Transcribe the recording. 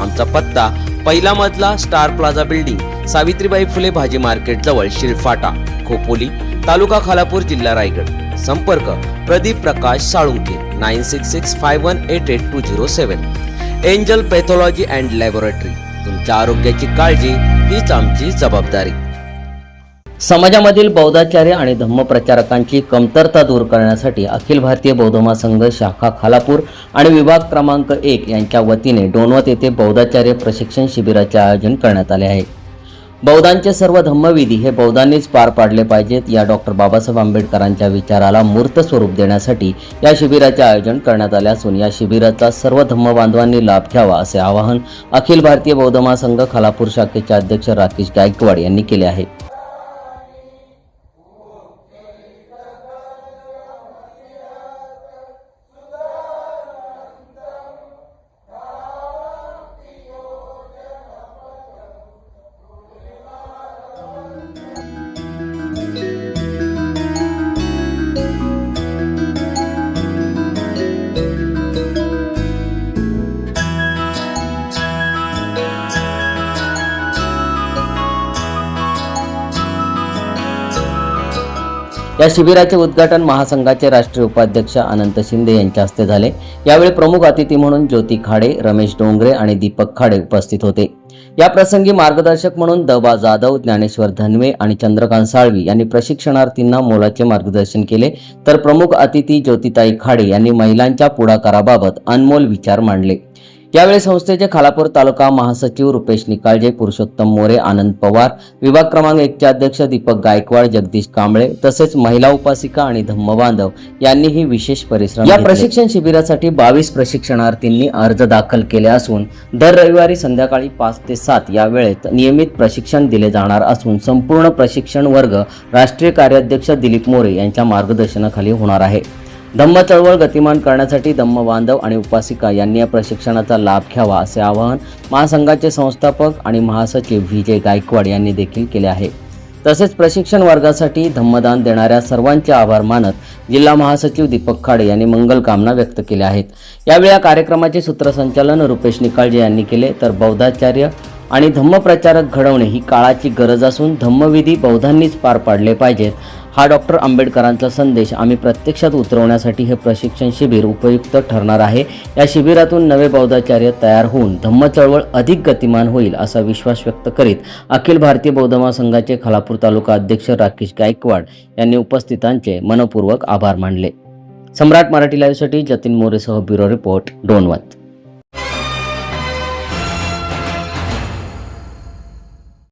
आमचा पत्ता पहिला मजला star plaza building Savitribai Phule भाजी मार्केट जवळ शिळफाटा खोपोली तालुका खालापूर जिल्हा रायगड. संपर्क Pradeep Prakash Salunke nine six six five one eight eight two zero seven. Angel pathology and laboratory. तुमच्या आरोग्याची काळजी हीच आमची जबाबदारी. समाजामधील बौद्धाचार्य आणि धम्मप्रचारकांची कमतरता दूर करण्यासाठी अखिल भारतीय बौद्ध महासंघ शाखा खालापूर आणि विभाग क्रमांक एक यांच्या वतीने डोनवत येथे बौद्धाचार्य प्रशिक्षण शिबिराचे आयोजन करण्यात आले आहे. बौद्धांचे सर्व धम्मविधी हे बौद्धांनीच पार पाडले पाहिजेत या डॉक्टर बाबासाहेब आंबेडकरांच्या विचाराला मूर्त स्वरूप देण्यासाठी या शिबिराचे आयोजन करण्यात आले असून या शिबिराचा सर्व धम्म बांधवांनी लाभ घ्यावा असे आवाहन अखिल भारतीय बौद्ध महासंघ खालापूर शाखेचे अध्यक्ष राकेश गायकवाड यांनी केले आहे. Bye. या शिबिराचे उद्घाटन महासंघाचे राष्ट्रीय उपाध्यक्ष अनंत शिंदे यांच्या हस्ते झाले. यावेळी प्रमुख अतिथी म्हणून ज्योती खाडे रमेश डोंगरे आणि दीपक खाडे उपस्थित होते. या प्रसंगी मार्गदर्शक म्हणून दबा जाधव ज्ञानेश्वर धनवे आणि चंद्रकांत साळवी यांनी प्रशिक्षणार्थींना मोलाचे मार्गदर्शन केले. तर प्रमुख अतिथी ज्योतिताई खाडे यांनी महिलांच्या पुढाकाराबाबत अनमोल विचार मांडले. यावेळी संस्थेचे खालापूर तालुका महासचिव रुपेश निकाळजे पुरुषोत्तम मोरे आनंद पवार विभाग क्रमांक एकचे अध्यक्ष दीपक गायकवाड जगदीश कांबळे तसेच महिला उपासिका आणि धम्मबांधव यांनीही विशेष परिश्रम या प्रशिक्षण शिबिरासाठी बावीस प्रशिक्षणार्थींनी अर्ज दाखल केले असून दर रविवारी संध्याकाळी पाच ते सात या वेळेत नियमित प्रशिक्षण दिले जाणार असून संपूर्ण प्रशिक्षण वर्ग राष्ट्रीय कार्याध्यक्ष दिलीप मोरे यांच्या मार्गदर्शनाखाली होणार आहे. धम्म चळवळ गतिमान करण्यासाठी धम्म बांधव आणि उपासिका यांनी या प्रशिक्षणाचा लाभ घ्यावा असे आवाहन महासंघाचे संस्थापक आणि महासचिव विजय गायकवाड यांनी देखील केले आहे. तसेच प्रशिक्षण वर्गासाठी धम्मदान देणाऱ्या सर्वांचे आभार मानत जिल्हा महासचिव दीपक खाडे यांनी मंगल कामना व्यक्त केल्या आहेत. यावेळी या कार्यक्रमाचे सूत्रसंचालन रुपेश निकाळजे यांनी केले. तर बौद्धाचार्य आणि धम्मप्रचारक घडवणे ही काळाची गरज असून धम्मविधी बौद्धांनीच पार पाडले पाहिजेत हा डॉक्टर आंबेडकरांचा संदेश आम्ही प्रत्यक्षात उतरवण्यासाठी हे प्रशिक्षण शिबिर उपयुक्त ठरणार आहे. या शिबिरातून नवे बौद्धाचार्य तयार होऊन धम्म चळवळ अधिक गतिमान होईल असा विश्वास व्यक्त करीत अखिल भारतीय बौद्ध महासंघाचे खालापूर तालुका अध्यक्ष राकेश गायकवाड यांनी उपस्थितांचे मनपूर्वक आभार मानले. सम्राट मराठी लाईव्हसाठी जतीन मोरेसह ब्युरो रिपोर्ट डोनवत